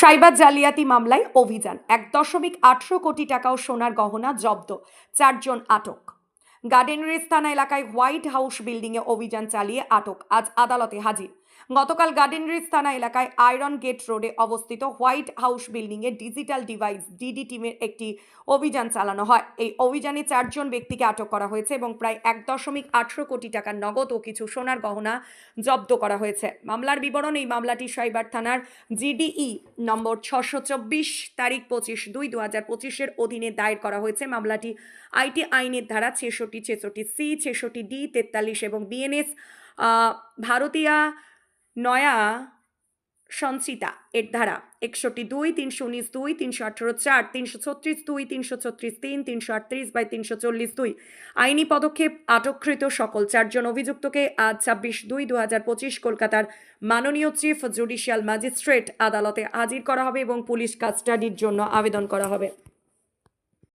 Cyber জালিয়াতি মামলায় অভিযান। এক দশমিক আটশো কোটি টাকাও সোনার গহনা জব্দ, চারজন আটক। গার্ডেন রেস্তানা এলাকায় হোয়াইট হাউস বিল্ডিংয়ে অভিযান চালিয়ে আটক। আজ আদালতে হাজির। গতকাল গার্ডেন রিজ থানা এলাকায় আয়রন গেট রোডে অবস্থিত হোয়াইট হাউস বিল্ডিংয়ে ডিজিটাল ডিভাইস ডিডি টিমের একটি অভিযান চালানো হয়। এই অভিযানে চারজন ব্যক্তিকে আটক করা হয়েছে এবং প্রায় এক দশমিক আটশো কোটি টাকার নগদ ও কিছু সোনার গহনা জব্দ করা হয়েছে। মামলার বিবরণ এই মামলাটি সাইবার থানার জিডিই নম্বর ছশো চব্বিশ তারিখ পঁচিশ দুই দু হাজার পঁচিশের অধীনে দায়ের করা হয়েছে। মামলাটি আইটি আইনের ধারা ছেষট্টি ছেষট্টি সি, ছেষট্টি ডি, তেতাল্লিশ এবং বিএনএস ভারতীয়া নয়া সঞ্চিতা, এর ধারা একষট্টি দুই, তিনশো উনিশ দুই, তিনশো আঠেরো চার, তিনশো ছত্রিশ দুই, তিনশো ছত্রিশ তিন, তিনশো আটত্রিশ বাই তিনশো চল্লিশ দুই। আইনি পদক্ষেপ আটককৃত সকল চারজন অভিযুক্তকে আজ ছাব্বিশ দুই দু হাজার পঁচিশ কলকাতার মাননীয় চিফ জুডিশিয়াল ম্যাজিস্ট্রেট আদালতে হাজির করা হবে এবং পুলিশ কাস্টাডির জন্য আবেদন করা হবে।